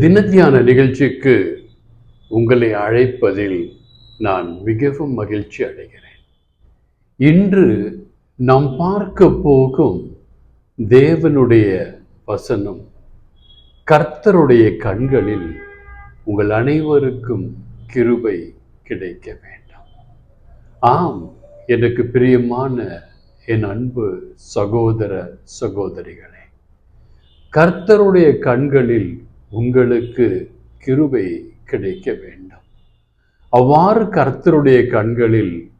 தினத்தியான நிகழ்ச்சிக்கு உங்களை அழைப்பதில் நான் மிகவும் மகிழ்ச்சி அடைகிறேன். இன்று நாம் பார்க்க போகும் தேவனுடைய வசனம் கர்த்தருடைய கண்களில் உங்கள் அனைவருக்கும் கிருபை கிடைக்க வேண்டும். ஆம் எனக்கு பிரியமான என் அன்பு சகோதர சகோதரிகளே கர்த்தருடைய கண்களில் உங்களுக்கு கிருபை கிடைக்க வேண்டும். அவ்வாறு கர்த்தருடைய கண்களில்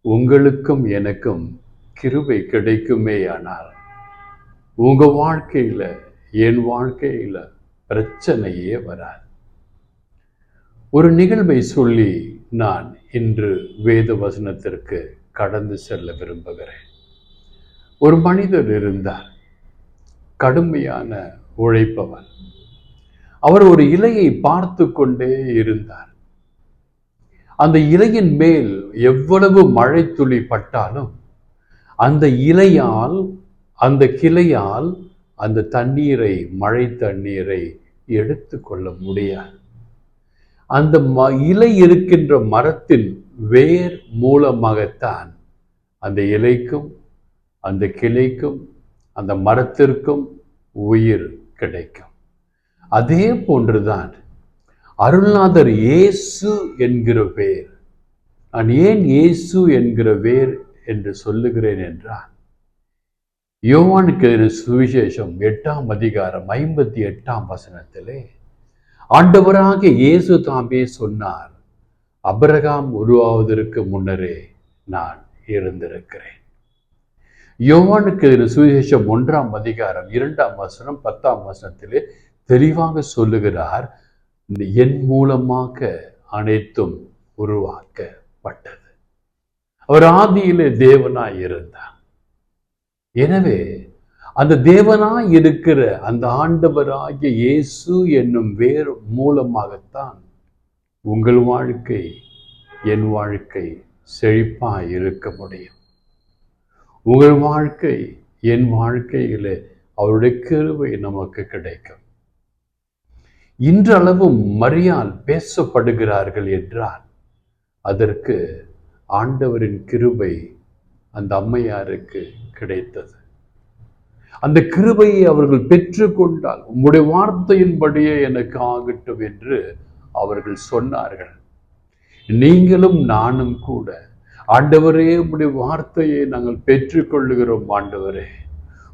உங்களுக்கும் எனக்கும் கிருபை கிடைக்குமே ஆனால் உங்க வாழ்க்கையில என் வாழ்க்கையில பிரச்சனையே வராது. ஒரு நிகழ்வை சொல்லி நான் இன்று வேத வசனத்திற்கு கடந்து செல்ல விரும்புகிறேன். ஒரு மனிதர் இருந்தார். கடுமையான உழைப்பவன் அவர் ஒரு இலையை பார்த்து கொண்டே இருந்தார். அந்த இலையின் மேல் எவ்வளவு மழை துளி பட்டாலும் அந்த இலையால் அந்த கிளையால் அந்த தண்ணீரை மழை தண்ணீரை எடுத்து கொள்ள முடியாது. அந்த ம இலை இருக்கின்ற மரத்தின் வேர் மூலமாகத்தான் அந்த இலைக்கும் அந்த கிளைக்கும் அந்த மரத்திற்கும் உயிர் கிடைக்கும். அதே போன்றுதான் அருள்நாதர் இயேசு என்கிற பேர் நான் ஏன் இயேசு என்கிற வேர் என்று சொல்லுகிறேன் என்றால் யோவானுக்கு சுவிசேஷம் எட்டாம் அதிகாரம் ஐம்பத்தி எட்டாம் வசனத்திலே ஆண்டவராக இயேசு தாமே சொன்னார் அபரகாம் உருவாவதற்கு முன்னரே நான் இருந்திருக்கிறேன் யோவானுக்கு சுவிசேஷம் ஒன்றாம் அதிகாரம் இரண்டாம் வசனம் பத்தாம் வசனத்திலே தெளிவாக சொல்லுகிறார் என் மூலமாக அனைத்தும் உருவாக்கப்பட்டது. அவர் ஆதியிலே தேவனாய் இருந்தார். எனவே அந்த தேவனாய் இருக்கிற அந்த ஆண்டவராகிய இயேசு என்னும் வேறு மூலமாகத்தான் உங்கள் வாழ்க்கை என் வாழ்க்கை செழிப்பாய் இருக்க முடியும். உங்கள் வாழ்க்கை என் வாழ்க்கையிலே அவருடைய கிருவை நமக்கு கிடைக்கும். இன்றளவும் மரியால் பேசப்படுகிறார்கள் என்றால் அதற்கு ஆண்டவரின் கிருபை அந்த அம்மையாருக்கு கிடைத்தது. அந்த கிருபையை அவர்கள் பெற்றுக்கொண்டால் உங்களுடைய வார்த்தையின்படியே எனக்கு ஆகட்டும் என்று அவர்கள் சொன்னார்கள். நீங்களும் நானும் கூட ஆண்டவரே உடைய வார்த்தையை நாங்கள் பெற்றுக்கொள்ளுகிறோம் ஆண்டவரே.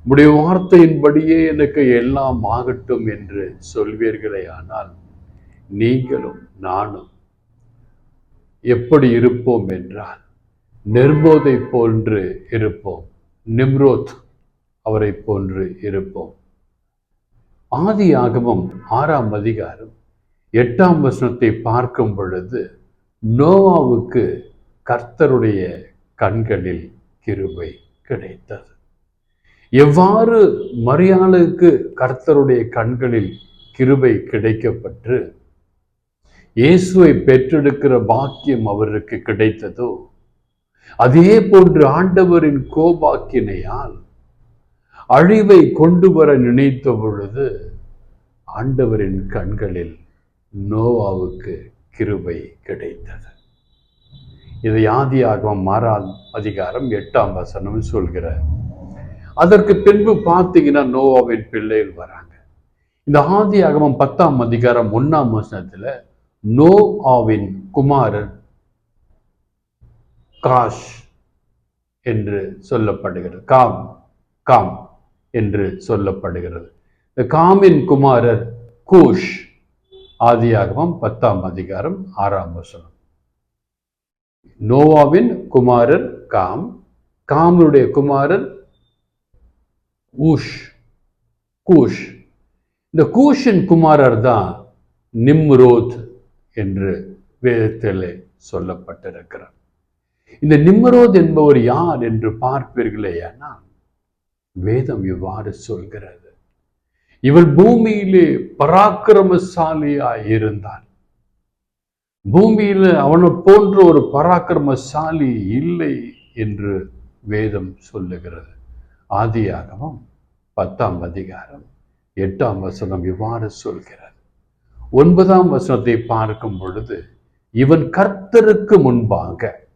உடைய வார்த்தையின்படியே எனக்கு எல்லாம் ஆகட்டும் என்று சொல்வீர்களே ஆனால் நீங்களும் நானும் எப்படி இருப்போம் என்றால் நிர்போதை போன்று இருப்போம் நிம்ரோத் அவரை போன்று இருப்போம். ஆதி ஆகமம் ஆறாம் அதிகாரம் எட்டாம் வசனத்தை பார்க்கும் பொழுது நோவாவுக்கு கர்த்தருடைய கண்களில் கிருபை கிடைத்தது. எவ்வாறு மரியாளுக்கு கர்த்தருடைய கண்களில் கிருபை கிடைக்கப்பட்டு இயேசுவை பெற்றெடுக்கிற பாக்கியம் அவருக்கு கிடைத்ததோ அதே போன்று ஆண்டவரின் கோபாக்கினையால் அழிவை கொண்டு வர நினைத்த பொழுது ஆண்டவரின் கண்களில் நோவாவுக்கு கிருபை கிடைத்தது. இதை ஆதியாகவும் மாறால் அதிகாரம் எட்டாம் வசனம் சொல்கிறார். அதற்கு பின்பு பார்த்தீங்கன்னா நோவாவின் பிள்ளைகள் வராங்க. இந்த ஆதி ஆகமம் பத்தாம் அதிகாரம் ஒன்னாம் வசனத்துல நோவாவின் குமாரன் காஷ் என்று சொல்லப்படுகிறது. காம் காம் என்று சொல்லப்படுகிறது. இந்த காமின் குமாரர் கூஷ் ஆதியாகமம் பத்தாம் அதிகாரம் ஆறாம் வசனம். நோவாவின் குமாரர் காம் காமனுடைய குமாரர் ஊஷ் கூஷ். இந்த கூஷின் குமாரர் தான் நிம்ரோத் என்று வேதத்திலே சொல்லப்பட்டிருக்கிறார். இந்த நிம்ரோத் என்பவர் யார் என்று பார்ப்பீர்களே வேதம் இவ்வாறு சொல்கிறது. இவள் பூமியிலே பராக்கிரமசாலியாய் இருந்தான் பூமியில அவனை போன்ற ஒரு பராக்கிரமசாலி இல்லை என்று வேதம் சொல்லுகிறது. ஆதியாகவும் பத்தாம் அதிகாரம் எட்டாம் வசனம் இவ்வாறு சொல்கிறது. ஒன்பதாம் வசனத்தை பார்க்கும் பொழுது இவன் கர்த்தருக்கு முன்பாக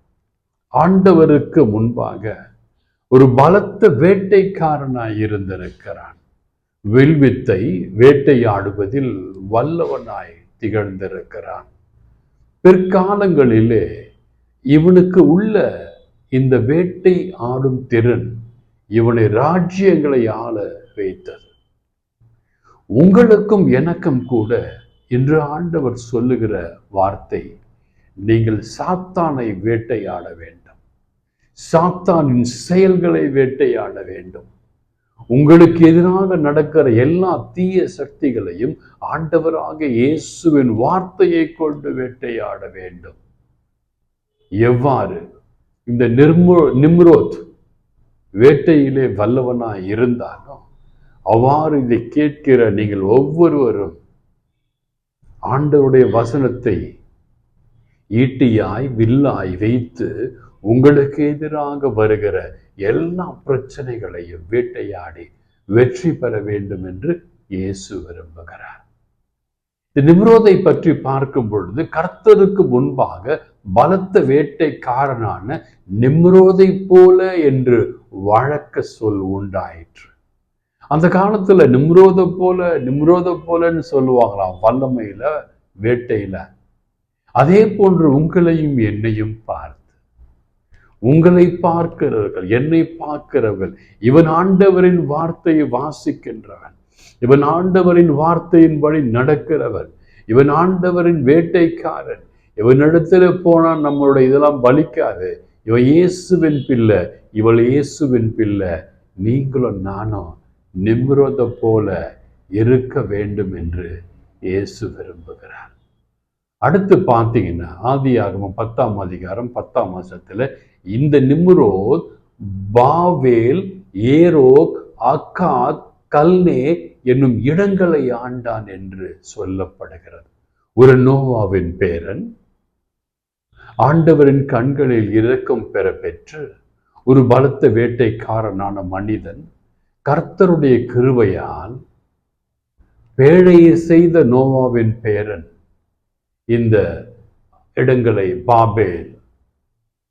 ஆண்டவருக்கு முன்பாக ஒரு பலத்த வேட்டைக்காரனாய் இருந்திருக்கிறான். வில்வித்தை வேட்டையாடுவதில் வல்லவனாய் திகழ்ந்திருக்கிறான். பிற்காலங்களிலே இவனுக்கு உள்ள இந்த வேட்டை ஆடும் திறன் இவனை ராஜ்யங்களை ஆள வைத்தது. உங்களுக்கும் எனக்கும் கூட இன்று ஆண்டவர் சொல்லுகிற வார்த்தை நீங்கள் சாத்தானை வேட்டையாட வேண்டும். சாத்தானின் செயல்களை வேட்டையாட வேண்டும். உங்களுக்கு எதிராக நடக்கிற எல்லா தீய சக்திகளையும் ஆண்டவராக இயேசுவின் வார்த்தையை கொண்டு வேட்டையாட வேண்டும். எவ்வாறு? இந்த நிர்மோ நிம்ரோத் வேட்டையிலே வல்லவனாய் இருந்தாலும் அவ்வாறு இதை கேட்கிற நீங்கள் ஒவ்வொருவரும் ஆண்டவருடைய வசனத்தை ஈட்டியாய் வில்லாய் வைத்து உங்களுக்கு எதிராக வருகிற எல்லா பிரச்சனைகளையும் வேட்டையாடி வெற்றி பெற வேண்டும் என்று இயேசு விரும்புகிறார். இந்த நிம்ரோதை பற்றி பார்க்கும் பொழுது கர்த்தருக்கு முன்பாக பலத்த வேட்டைக்காரனான நிம்ரோதை போல என்று வழக்க சொல் உண்டாயிற்று. அந்த காலத்துல நிம்ரோத போல நிம்ரோத போலன்னு சொல்லுவாங்களாம் வல்லமையில வேட்டையில. அதே போன்று உங்களையும் என்னையும் பார்த்து. உங்களை பார்க்கிறவர்கள் என்னை பார்க்கிறவர்கள் இவன் ஆண்டவரின் வார்த்தையை வாசிக்கின்றவன் இவன் ஆண்டவரின் வார்த்தையின் வழி நடக்கிறவன் இவன் ஆண்டவரின் வேட்டைக்காரன் இவன் இடத்துல போனால் நம்மளுடைய இதெல்லாம் பலிக்காது இவ இயேசுவின் பிள்ளை இவள் இயேசுவின் பிள்ளை நீங்களும் நானும் நிம்ரோத போல இருக்க வேண்டும் என்று இயேசு விரும்புகிறார். அடுத்து பார்த்தீங்கன்னா ஆதி ஆகமம் பத்தாம் அதிகாரம் பத்தாம் மாசத்துல இந்த நிம்ரோத் பாவேல் ஏரோக் அக்காத் கல்னே என்னும் இடங்களை ஆண்டான் என்று சொல்லப்படுகிறது. ஒரு நோவாவின் பேரன் ஆண்டவரின் கண்களில் இரக்கம் பெற பெற்று ஒரு பலத்த வேட்டைக்காரனான மனிதன் கர்த்தருடைய கிருவையால் பேழையை செய்த நோவாவின் பேரன் இந்த இடங்களை பாபேல்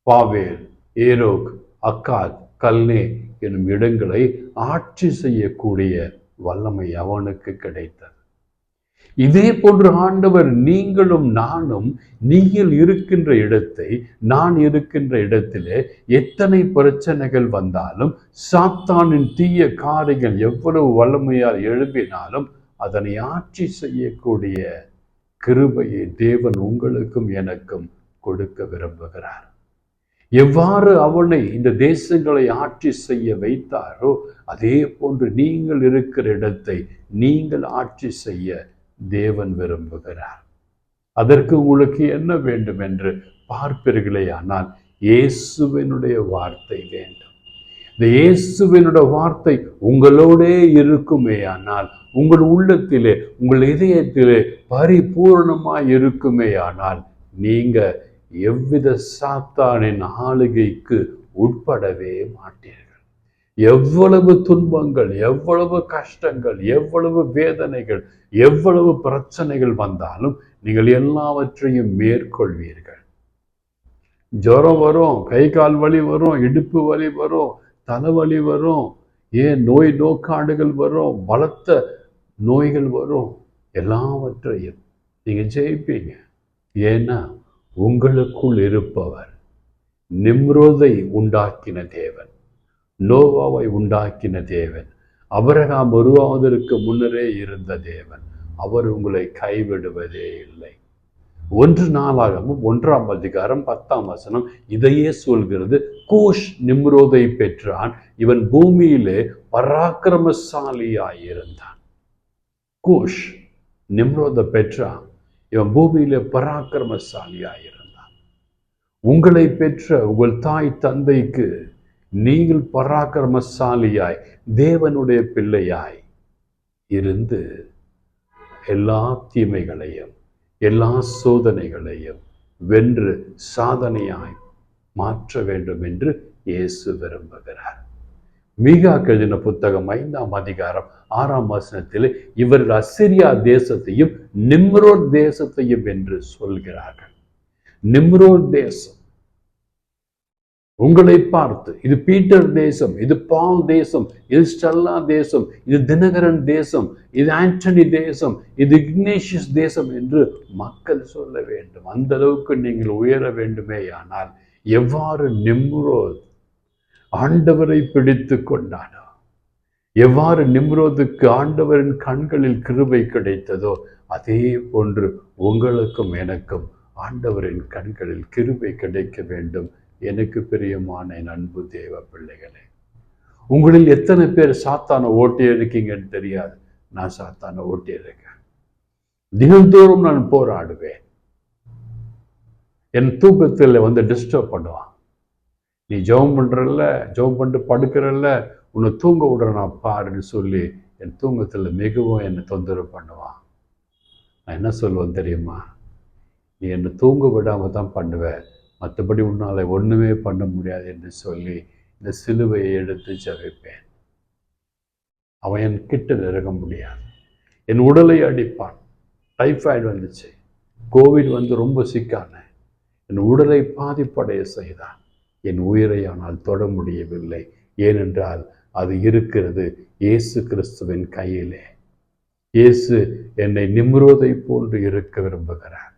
பாவேல் ஏரோக் அக்காத் கல்னே எனும் இடங்களை ஆட்சி செய்யக்கூடிய வல்லமை அவனுக்கு கிடைத்தது. இதே போன்று ஆண்டவர் நீங்களும் நானும் நீங்கள் இருக்கின்ற இடத்தை நான் இருக்கின்ற இடத்திலே எத்தனை பிரச்சனைகள் வந்தாலும் சாத்தானின் தீய காரியங்கள் எவ்வளவு வல்லமையால் எழுப்பினாலும் அதனை ஆட்சி செய்யக்கூடிய கிருபையை தேவன் உங்களுக்கும் எனக்கும் கொடுக்க விரும்புகிறார். எவ்வாறு அவனை இந்த தேசங்களை ஆட்சி செய்ய வைத்தாரோ அதே போன்று நீங்கள் இருக்கிற இடத்தை நீங்கள் ஆட்சி செய்ய தேவன் விரும்புகிறார். அதற்கு உங்களுக்கு என்ன வேண்டும் என்று பார்ப்பீர்களே ஆனால் இயேசுவினுடைய வார்த்தை வேண்டும். இந்த இயேசுவினுடைய வார்த்தை உங்களோடே இருக்குமே ஆனால் உங்கள் உள்ளத்திலே உங்கள் இதயத்திலே பரிபூர்ணமாக இருக்குமே ஆனால் நீங்க எவ்வித சாத்தானின் ஆளுகைக்கு உட்படவே மாட்டீர்கள். எவ்வளவு துன்பங்கள் எவ்வளவு கஷ்டங்கள் எவ்வளவு வேதனைகள் எவ்வளவு பிரச்சனைகள் வந்தாலும் நீங்கள் எல்லாவற்றையும் மேற்கொள்வீர்கள். ஜுரம் வரும் கை கால் வலி வரும் இடுப்பு வலி வரும் தலைவலி வரும் ஏன் நோய் நோக்காடுகள் வரும் பலத்த நோய்கள் வரும் எல்லாவற்றையும் நீங்க ஜெயிப்பீங்க. ஏன்னா உங்களுக்குள் இருப்பவர் நிம்ரோதை உண்டாக்கின தேவன். நோவாவை உண்டாக்கின தேவன். அபரகாம் உருவாவதற்கு முன்னரே இருந்த தேவன். அவர் உங்களை கைவிடுவதே இல்லை. ஒன்று நாளாகவும் ஒன்றாம் அதிகாரம் பத்தாம் வசனம் இதையே சொல்கிறது. கூஷ் நிம்ரோதை பெற்றான். இவன் பூமியிலே பராக்கிரமசாலியாயிருந்தான். கூஷ் நிம்ரோதை பெற்றான். இவன் பூமியிலே பராக்கிரமசாலியாயிருந்தான். உங்களை பெற்ற உங்கள் தாய் தந்தைக்கு நீங்கள் பராக்கிரமசாலியாய் தேவனுடைய பிள்ளையாய் இருந்து எல்லா தீமைகளையும் எல்லா சோதனைகளையும் வென்று சாதனையாய் மாற்ற வேண்டும் என்று இயேசு விரும்புகிறார். மீகா கழுதின புத்தகம் ஐந்தாம் அதிகாரம் ஆறாம் வசனத்தில் இவர்கள் அசிரியா தேசத்தையும் நிம்ரோத் தேசத்தையும் என்று சொல்கிறார்கள். நிம்ரோத் தேசம் உங்களை பார்த்து இது பீட்டர் தேசம் இது பால் தேசம் இது ஸ்டல்லா தேசம் இது தினகரன் தேசம் இது ஆண்டனி தேசம் இது இக்னேஷியஸ் தேசம் என்று மக்கள் சொல்ல வேண்டும். அந்த அளவுக்கு நீங்கள் உயர வேண்டுமே ஆனால் எவ்வாறு நிம்ரோத் ஆண்டவரை பிடித்து கொண்டானோ எவ்வாறு நிம்ரோதுக்கு ஆண்டவரின் கண்களில் கிருபை கிடைத்ததோ அதே போன்று உங்களுக்கும் எனக்கும் ஆண்டவரின் கண்களில் கிருபை கிடைக்க வேண்டும் எனக்கு பிரியமான என் அன்பு தேவ பிள்ளைகளே உங்களில் எத்தனை பேர் சாத்தான ஓட்டியே இருக்கீங்கன்னு தெரியாது. நான் சாத்தான ஓட்டியே இருக்கேன் தினந்தோறும் நான் போராடுவேன். என் தூக்கத்தில் வந்து டிஸ்டர்ப் பண்ணுவான். நீ ஜெபம் பண்ணுறல்ல ஜெபம் பண்ணிட்டு படுக்கிறல்ல உன்னை தூங்க விடுற நான் பாருன்னு சொல்லி என் தூங்கத்தில் மிகவும் என்னை தொந்தரவு பண்ணுவான். நான் என்ன சொல்லுவேன் தெரியுமா? நீ என்னை தூங்க விடாமல் தான் பண்ணுவேன் மற்றபடி உன்னால் ஒன்றுமே பண்ண முடியாது என்று சொல்லி இந்த சிலுவையை எடுத்து ஜபிப்பேன். அவன் என் கிட்ட நெருங்க முடியாது. என் உடலை அடிப்பான். டைஃபாய்டு வந்துச்சு. கோவிட் வந்து ரொம்ப சிக்கான. என் உடலை பாதிப்படைய செய்தான். என் உயிரை ஆனால் தொட முடியவில்லை. ஏனென்றால் அது இருக்கிறது இயேசு கிறிஸ்துவின் கையிலே. இயேசு என்னை நிம்ரோதை போன்று இருக்க விரும்புகிறார்.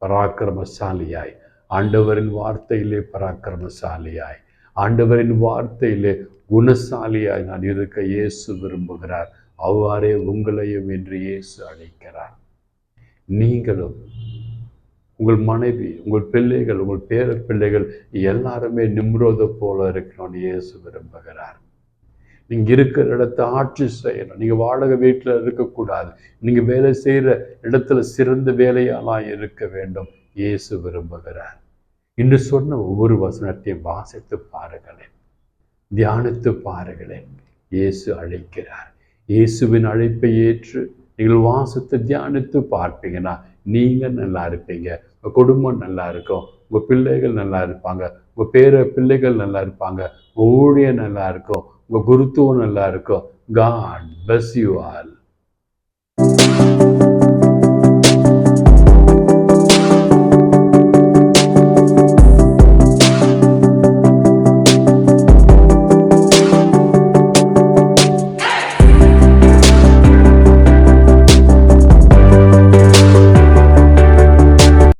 பராக்கிரமசாலியாய் ஆண்டவரின் வார்த்தையிலே பராக்கிரமசாலியாய். ஆண்டவரின் வார்த்தையிலே குணசாலியாய் நான் இருக்க இயேசு விரும்புகிறார். அவ்வாறே உங்களையும் என்று இயேசு அழைக்கிறார். நீங்களும் உங்கள் மனைவி உங்கள் பிள்ளைகள் உங்கள் பேர பிள்ளைகள் எல்லாருமே நிம்ரோத போல இருக்கணும்னு இயேசு விரும்புகிறார். நீங்கள் இருக்கிற இடத்த ஆட்சி செய்யணும். நீங்கள் வாடகை வீட்டில் இருக்கக்கூடாது. நீங்கள் வேலை செய்கிற இடத்துல சிறந்த வேலையாலாம் இருக்க வேண்டும். இயேசு விரும்புகிறார். இன்று சொன்ன ஒவ்வொரு வசனத்தையும் வாசித்து பாருங்களேன். தியானித்து பாருங்களேன். இயேசு அழைக்கிறார். இயேசுவின் அழைப்பை ஏற்று நீங்கள் வாசத்தை தியானித்து பார்ப்பீங்கன்னா நீங்கள் நல்லா இருப்பீங்க. உங்கள் குடும்பம் நல்லா இருக்கும். உங்கள் பிள்ளைகள் நல்லா இருப்பாங்க. உங்கள் பேர பிள்ளைகள் நல்லா இருப்பாங்க. உங்கள் நல்லா இருக்கும். உங்கள் குருத்துவம் நல்லா இருக்கும். God bus you all